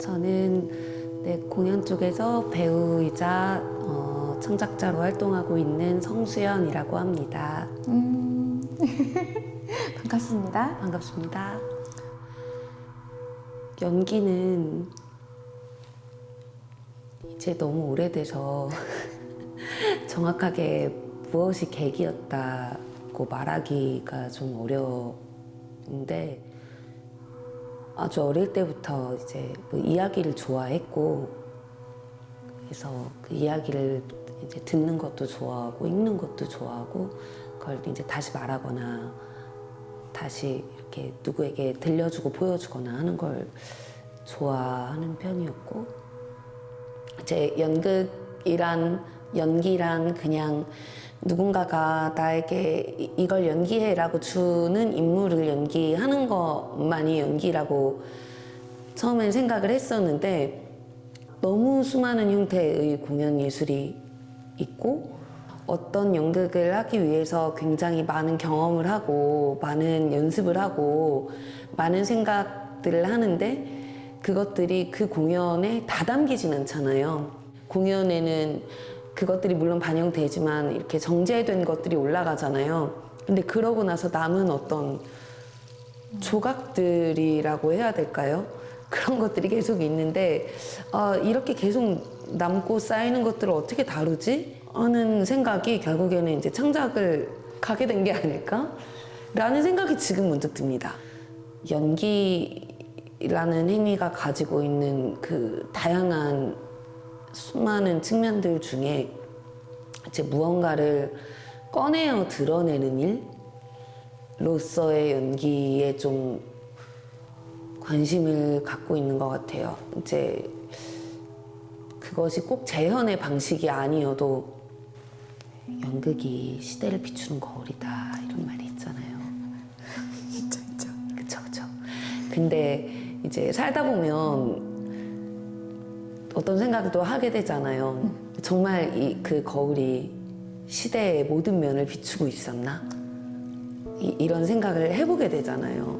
저는 네, 공연 쪽에서 배우이자 어, 창작자로 활동하고 있는 성수연이라고 합니다. 음, 반갑습니다. 반갑습니다. 연기는 이제 너무 오래돼서 정확하게 무엇이 계기였다고 말하기가 좀 어려운데 아주 어릴 때부터 이제 뭐 이야기를 좋아했고 그래서 그 이야기를 이제 듣는 것도 좋아하고 읽는 것도 좋아하고 그걸 이제 다시 말하거나 다시 이렇게 누구에게 들려주고 보여주거나 하는 걸 좋아하는 편이었고 제 연극이란 연기란 그냥 누군가가 나에게 이- 이걸 연기해라고 주는 인물을 연기하는 것만이 연기라고 처음엔 생각을 했었는데 너무 수많은 형태의 공연 예술이 있고 어떤 연극을 하기 위해서 굉장히 많은 경험을 하고 많은 연습을 하고 많은 생각들을 하는데 그것들이 그 공연에 다 담기진 않잖아요. 공연에는 그것들이 물론 반영되지만 이렇게 정제된 것들이 올라가잖아요. 근데 그러고 나서 남은 어떤 조각들이라고 해야 될까요? 그런 것들이 계속 있는데 아, 이렇게 계속 남고 쌓이는 것들을 어떻게 다루지? 하는 생각이 결국에는 이제 창작을 가게 된 게 아닐까? 라는 생각이 지금 문득 듭니다. 연기라는 행위가 가지고 있는 그 다양한 수많은 측면들 중에 이제 무언가를 꺼내어 드러내는 일로서의 연기에 좀 관심을 갖고 있는 것 같아요. 이제 그것이 꼭 재현의 방식이 아니어도 연극이 시대를 비추는 거울이다 이런 말이 있잖아요. 있죠, 있죠. 그쵸 그쵸. 근데 이제 살다 보면 어떤 생각도 하게 되잖아요. 정말 이 그 거울이 시대의 모든 면을 비추고 있었나? 이, 이런 생각을 해보게 되잖아요.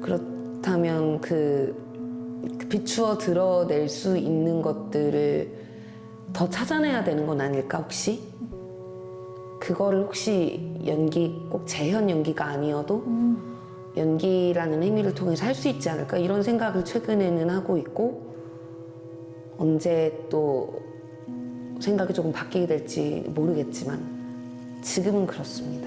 그렇다면 그, 그 비추어 드러낼 수 있는 것들을 더 찾아내야 되는 건 아닐까 혹시? 그거를 혹시 연기 꼭 재현 연기가 아니어도 연기라는 행위를 통해서 할 수 있지 않을까 이런 생각을 최근에는 하고 있고 언제 또 생각이 조금 바뀌게 될지 모르겠지만 지금은 그렇습니다.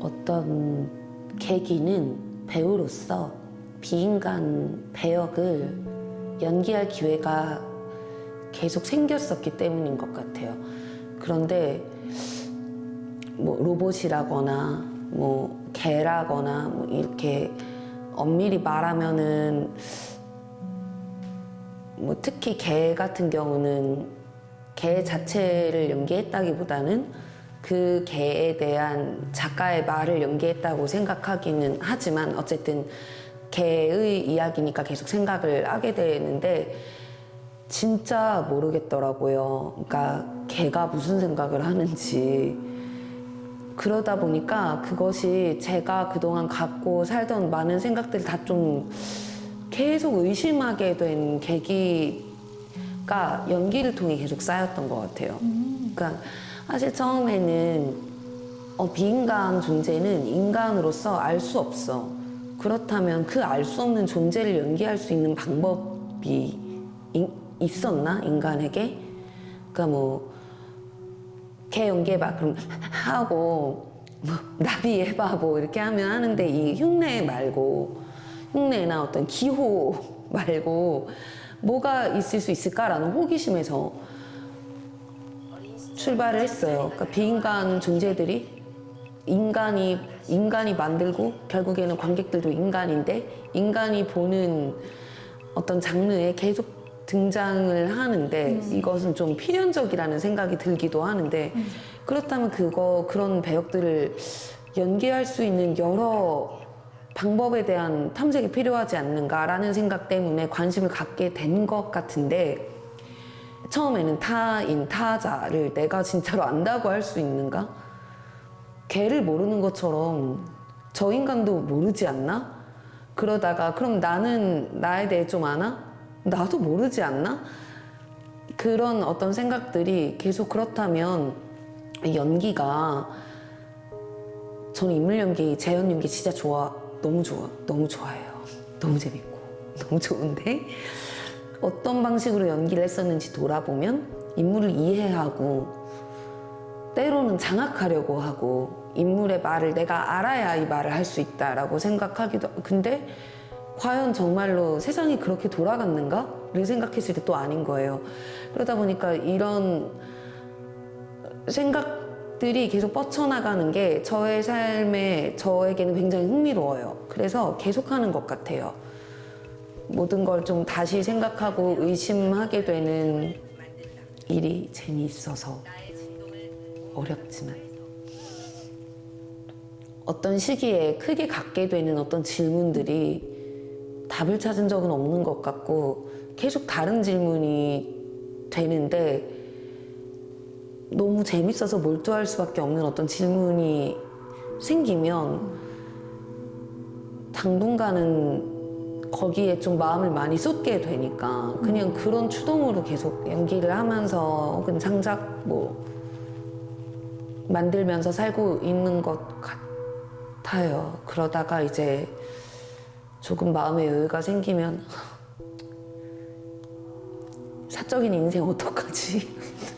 어떤 계기는 배우로서 비인간 배역을 연기할 기회가 계속 생겼었기 때문인 것 같아요. 그런데 뭐 로봇이라거나 뭐 개라거나 뭐 이렇게 엄밀히 말하면은 뭐 특히 개 같은 경우는 개 자체를 연기했다기보다는 그 개에 대한 작가의 말을 연기했다고 생각하기는 하지만 어쨌든 개의 이야기니까 계속 생각을 하게 되는데 진짜 모르겠더라고요. 그러니까 개가 무슨 생각을 하는지 그러다 보니까 그것이 제가 그동안 갖고 살던 많은 생각들을 다좀 계속 의심하게 된 계기가 연기를 통해 계속 쌓였던 것 같아요. 그러니까 사실 처음에는 어, 비인간 존재는 인간으로서 알 수 없어. 그렇다면 그 알 수 없는 존재를 연기할 수 있는 방법이 인- 있었나 인간에게? 그러니까 뭐 개 연기해봐 그럼 하고 뭐 나비 해봐 뭐 이렇게 하면 하는데 이 흉내 말고 흉내나 어떤 기호 말고 뭐가 있을 수 있을까라는 호기심에서 출발을 했어요. 그러니까 비인간 존재들이 인간이 인간이 만들고 결국에는 관객들도 인간인데 인간이 보는 어떤 장르에 계속 등장을 하는데 이것은 좀 필연적이라는 생각이 들기도 하는데 그렇다면 그거 그런 배역들을 연기할 수 있는 여러 방법에 대한 탐색이 필요하지 않는가라는 생각 때문에 관심을 갖게 된 것 같은데 처음에는 타인 타자를 내가 진짜로 안다고 할 수 있는가? 개를 모르는 것처럼 저 인간도 모르지 않나? 그러다가 그럼 나는 나에 대해 좀 아나? 나도 모르지 않나? 그런 어떤 생각들이 계속 그렇다면 연기가 저는 인물 연기, 재연 연기 진짜 좋아, 너무 좋아, 너무 좋아해요. 너무 재밌고 너무 좋은데 어떤 방식으로 연기를 했었는지 돌아보면 인물을 이해하고 때로는 장악하려고 하고 인물의 말을 내가 알아야 이 말을 할 수 있다라고 생각하기도 근데 과연 정말로 세상이 그렇게 돌아갔는가를 생각했을 때 또 아닌 거예요. 그러다 보니까 이런 생각 들이 계속 뻗쳐나가는 게 저의 삶에 저에게는 굉장히 흥미로워요. 그래서 계속하는 것 같아요. 모든 걸 좀 다시 생각하고 의심하게 되는 일이 재미있어서 어렵지만 어떤 시기에 크게 갖게 되는 어떤 질문들이 답을 찾은 적은 없는 것 같고 계속 다른 질문이 되는데 너무 재밌어서 몰두할 수밖에 없는 어떤 질문이 생기면 당분간은 거기에 좀 마음을 많이 쏟게 되니까 그냥 그런 추동으로 계속 연기를 하면서 혹은 창작 뭐 만들면서 살고 있는 것 같아요. 그러다가 이제 조금 마음의 여유가 생기면 사적인 인생 어떡하지?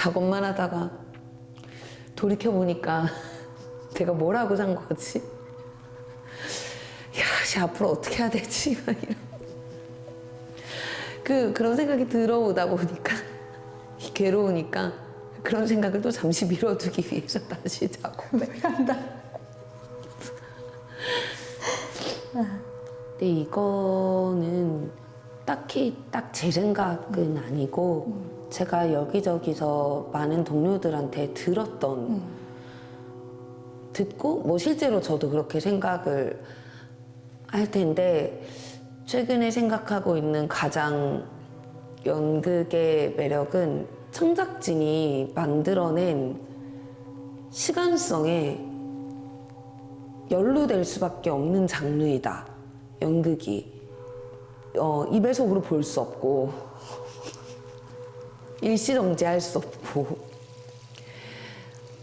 작업만 하다가 돌이켜 보니까 내가 뭘 하고 산 거지? 야, 씨, 앞으로 어떻게 해야 되지? 막 이런. 그 그런 생각이 들어오다 보니까 괴로우니까 그런 생각을 또 잠시 미뤄두기 위해서 다시 작업을 한다. 근데 이거는 딱히 딱 제 생각은 아니고 제가 여기저기서 많은 동료들한테 들었던 듣고 뭐 실제로 저도 그렇게 생각을 할 텐데 최근에 생각하고 있는 가장 연극의 매력은 창작진이 만들어낸 시간성에 연루될 수밖에 없는 장르이다. 연극이 어, 입에속으로 볼 수 없고 일시정지할 수 없고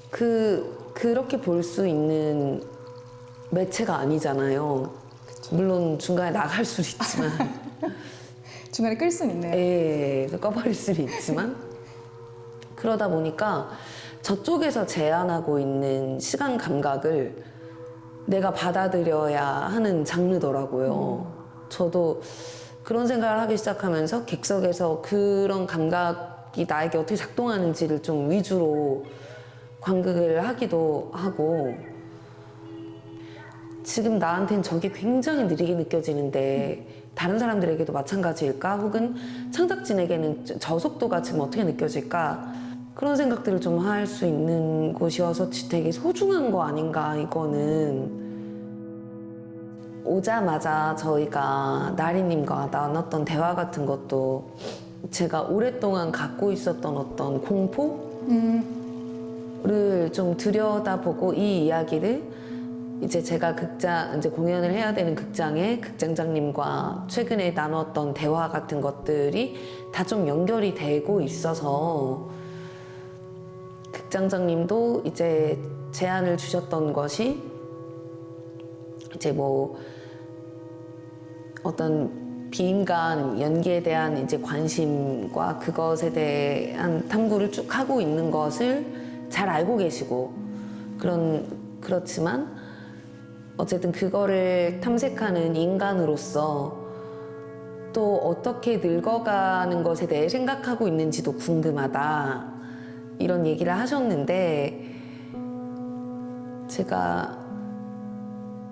그 그렇게 볼 수 있는 매체가 아니잖아요. 물론 중간에 나갈 수 있지만 중간에 끌 수는 있네요. 예, 꺼버릴 수는 있지만 그러다 보니까 저쪽에서 제안하고 있는 시간 감각을 내가 받아들여야 하는 장르더라고요. 저도 그런 생각을 하기 시작하면서 객석에서 그런 감각이 나에게 어떻게 작동하는지를 좀 위주로 관극을 하기도 하고 지금 나한텐 저게 굉장히 느리게 느껴지는데 다른 사람들에게도 마찬가지일까? 혹은 창작진에게는 저- 저 속도가 지금 어떻게 느껴질까? 그런 생각들을 좀 할 수 있는 곳이어서 되게 소중한 거 아닌가, 이거는. 오자마자 저희가 나리님과 나눴던 대화 같은 것도 제가 오랫동안 갖고 있었던 어떤 공포? 를 좀 들여다보고 이 이야기를 이제 제가 극장 이제 공연을 해야 되는 극장의 극장장님과 최근에 나눴던 대화 같은 것들이 다 좀 연결이 되고 있어서 극장장님도 이제 제안을 주셨던 것이 이제 뭐 어떤 비인간 연기에 대한 이제 관심과 그것에 대한 탐구를 쭉 하고 있는 것을 잘 알고 계시고 그런 그렇지만 어쨌든 그거를 탐색하는 인간으로서 또 어떻게 늙어가는 것에 대해 생각하고 있는지도 궁금하다. 이런 얘기를 하셨는데 제가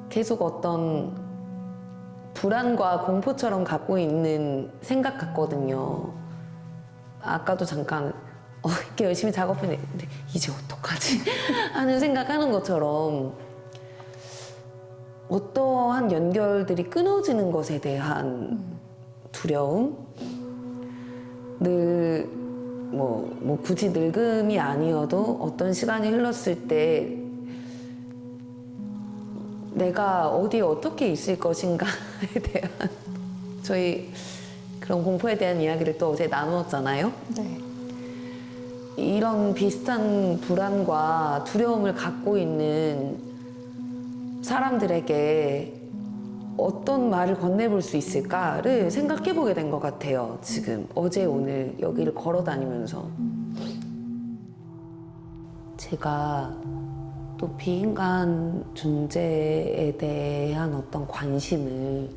계속 어떤 불안과 공포처럼 갖고 있는 생각 같거든요. 아까도 잠깐 어, 이렇게 열심히 작업했는데 이제 어떡하지 하는 생각하는 것처럼 어떠한 연결들이 끊어지는 것에 대한 두려움 늘 뭐, 뭐 굳이 늙음이 아니어도 어떤 시간이 흘렀을 때 내가 어디에 어떻게 있을 것인가에 대한 저희 그런 공포에 대한 이야기를 또 어제 나누었잖아요. 네. 이런 비슷한 불안과 두려움을 갖고 있는 사람들에게 어떤 말을 건네볼 수 있을까를 생각해 보게 된 것 같아요. 지금 어제 오늘 여기를 걸어 다니면서 제가 또 비인간 존재에 대한 어떤 관심을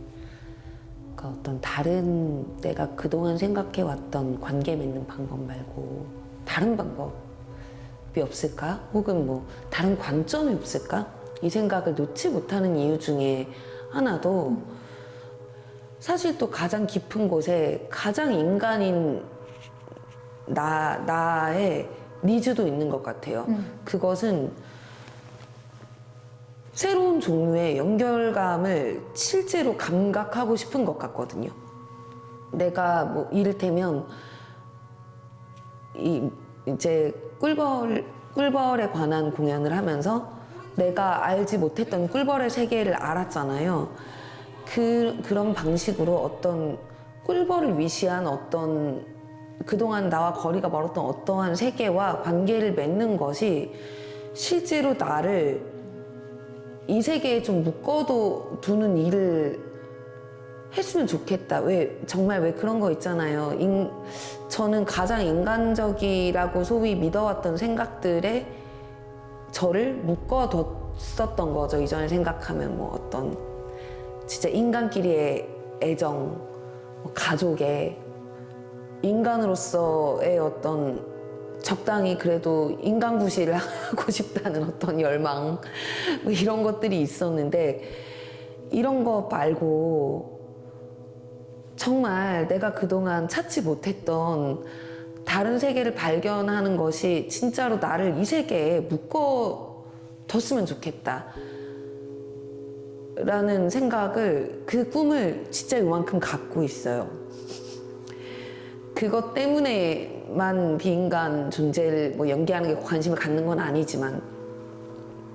그러니까 어떤 다른 내가 그동안 생각해 왔던 관계 맺는 방법 말고 다른 방법이 없을까? 혹은 뭐 다른 관점이 없을까? 이 생각을 놓지 못하는 이유 중에 하나도 사실 또 가장 깊은 곳에 가장 인간인 나, 나의 니즈도 있는 것 같아요. 그것은 새로운 종류의 연결감을 실제로 감각하고 싶은 것 같거든요. 내가 뭐 이를테면 이 이제 꿀벌 꿀벌에 관한 공연을 하면서 내가 알지 못했던 꿀벌의 세계를 알았잖아요. 그 그런 방식으로 어떤 꿀벌을 위시한 어떤 그동안 나와 거리가 멀었던 어떠한 세계와 관계를 맺는 것이 실제로 나를 이 세계에 좀 묶어도 두는 일을 했으면 좋겠다. 왜 정말 왜 그런 거 있잖아요. 인, 저는 가장 인간적이라고 소위 믿어왔던 생각들에 저를 묶어뒀었던 거죠. 이전에 생각하면 뭐 어떤 진짜 인간끼리의 애정, 뭐 가족의 인간으로서의 어떤 적당히 그래도 인간 구실을 하고 싶다는 어떤 열망 뭐 이런 것들이 있었는데 이런 거 말고 정말 내가 그동안 찾지 못했던 다른 세계를 발견하는 것이 진짜로 나를 이 세계에 묶어뒀으면 좋겠다. 라는 생각을, 그 꿈을 진짜 요만큼 갖고 있어요. 그것 때문에 만 비인간 존재를 뭐 연기하는 게 관심을 갖는 건 아니지만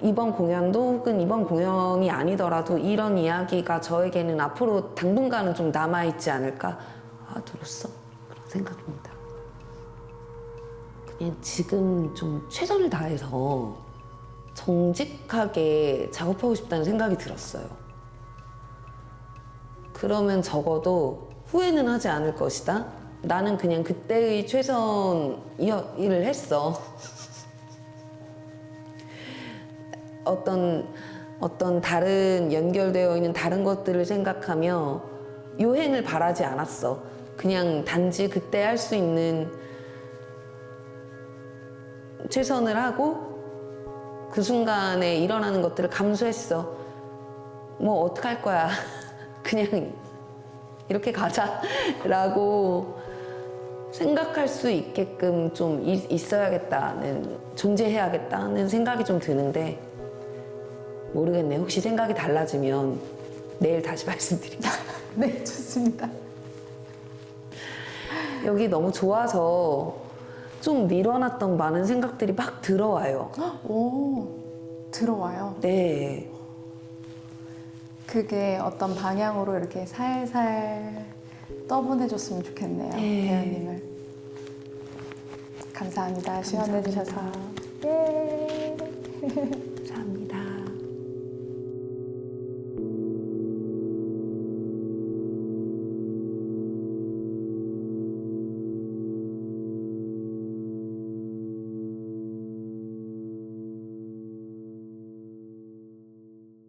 이번 공연도 혹은 이번 공연이 아니더라도 이런 이야기가 저에게는 앞으로 당분간은 좀 남아있지 않을까 아 들었어 그런 생각입니다. 그냥 지금 좀 최선을 다해서 정직하게 작업하고 싶다는 생각이 들었어요. 그러면 적어도 후회는 하지 않을 것이다 나는 그냥 그때의 최선 일을 했어 어떤 어떤 다른 연결되어 있는 다른 것들을 생각하며 요행을 바라지 않았어. 그냥 단지 그때 할 수 있는 최선을 하고 그 순간에 일어나는 것들을 감수했어. 뭐 어떡할 거야. 그냥 이렇게 가자라고 생각할 수 있게끔 좀 이- 있어야겠다는 존재해야겠다는 생각이 좀 드는데 모르겠네. 혹시 생각이 달라지면 내일 다시 말씀드릴게요. 네, 좋습니다. 여기 너무 좋아서 좀 밀어놨던 많은 생각들이 막 들어와요. 오, 들어와요. 네. 그게 어떤 방향으로 이렇게 살살 떠보내줬으면 좋겠네요. 네. 배우님을. 감사합니다. 시간 내주셔서. 예.